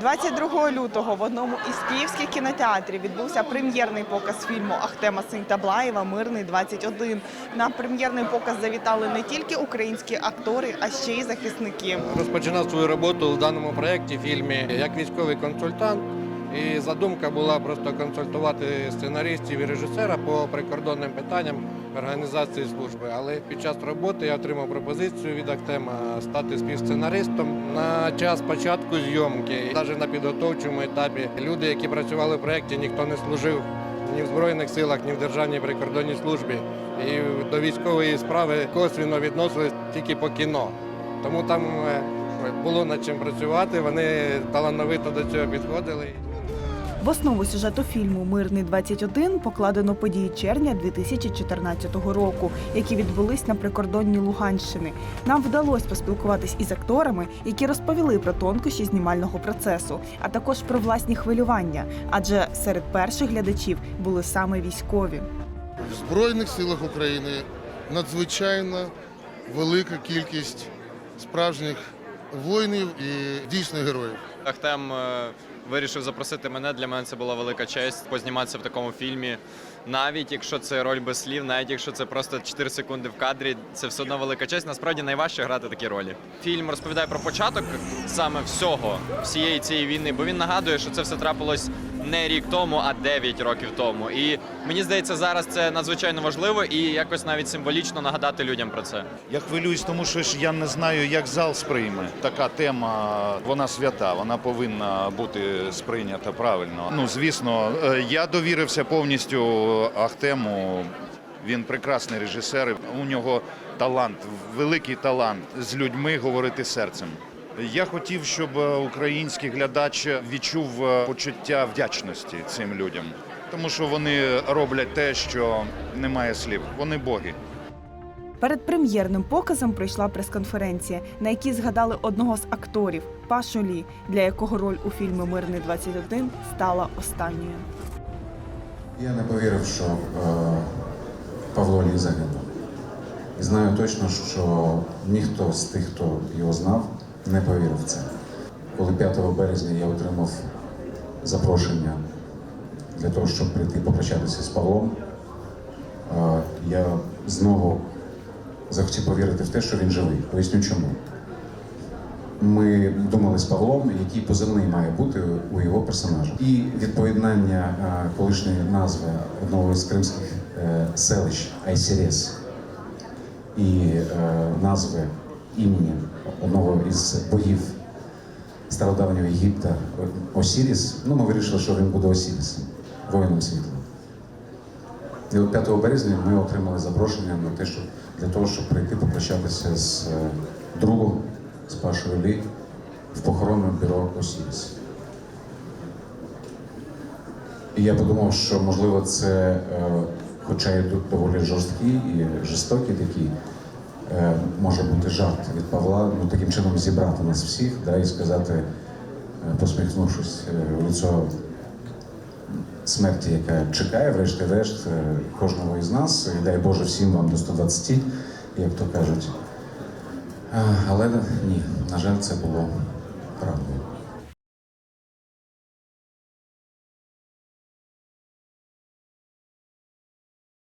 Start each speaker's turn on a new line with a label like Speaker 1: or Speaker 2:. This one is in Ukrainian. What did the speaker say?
Speaker 1: 22 лютого в одному із київських кінотеатрів відбувся прем'єрний показ фільму Ахтема Синтаблаєва Мирний 21. На прем'єрний показ завітали не тільки українські актори, а ще й захисники.
Speaker 2: Розпочинав свою роботу в даному проєкті, фільмі як військовий консультант. І задумка була просто консультувати сценаристів і режисера по прикордонним питанням організації служби. Але під час роботи я отримав пропозицію від Актема стати співсценаристом на час початку зйомки. Навіть на підготовчому етапі люди, які працювали в проєкті, ніхто не служив ні в Збройних силах, ні в Державній прикордонній службі. І до військової справи косвіно відносились тільки по кіно. Тому там е, було над чим працювати. Вони талановито до цього підходили.
Speaker 1: В основу сюжету фільму Мирний 21 покладено події червня 2014 року, які відбулись на прикордонні Луганщини. Нам вдалося поспілкуватись із акторами, які розповіли про тонкощі знімального процесу, а також про власні хвилювання. Адже серед перших глядачів були саме військові.
Speaker 3: В Збройних силах України надзвичайно велика кількість справжніх воїнів і дійсно героїв.
Speaker 4: Ахтем е, вирішив запросити мене. Для мене це була велика честь позніматися в такому фільмі. Навіть якщо це роль без слів, навіть якщо це просто 4 секунди в кадрі, це все одно велика честь. Насправді найважче грати такі ролі. Фільм розповідає про початок саме всього, всієї цієї війни, бо він нагадує, що це все трапилось не рік тому, а 9 років тому. І мені здається, зараз це надзвичайно важливо і якось навіть символічно нагадати людям про це.
Speaker 5: Я хвилююсь, тому що ж я не знаю, як зал сприйме. Така тема, вона свята, вона повинна бути сприйнята правильно. Ну, звісно, е, я довірився повністю Ахтему. Він прекрасний режисер. У нього талант, великий талант з людьми говорити серцем. Я хотів, щоб е, український глядач відчув е, почуття вдячності цим людям, тому що вони роблять те, що немає слів. Вони боги.
Speaker 1: Перед прем'єрним показом пройшла прес-конференція, на якій згадали одного з акторів Пашу Лі, для якого роль у фільмі Мирний 21 стала останньою.
Speaker 6: Я не повірив, що е, Павло Лі загинув. І знаю точно, що ніхто з тих, хто його знав, не повірив в це. Коли 5 березня я отримав запрошення для того, щоб прийти попрощатися з Павлом, я знову захотів повірити в те, що він живий. Поясню чому. Ми думали з Павлом, який позивний має бути у його персонажа. І відповідання колишньої назви одного з кримських е, селищ Айсірес і е, назви імені одного із богів стародавнього Єгипта Осіріс. Ну, ми вирішили, що він буде Осірісом, воїном світла. І от 5 березня ми отримали запрошення на те, що для того, щоб прийти попрощатися з е, другом, з Пашою Лі в похоронне бюро Осіріс. І я подумав, що можливо це, е, хоча і тут доволі жорсткий і жорстокий такий, е, може бути жарт від Павла, ну таким чином зібрати нас всіх да, і сказати, е, посміхнувшись у в лицо смерті, яка чекає, врешті-решт, е, кожного із нас. І дай Боже всім вам до 120, як то кажуть. Е, Але ні, на жаль, це було правдою.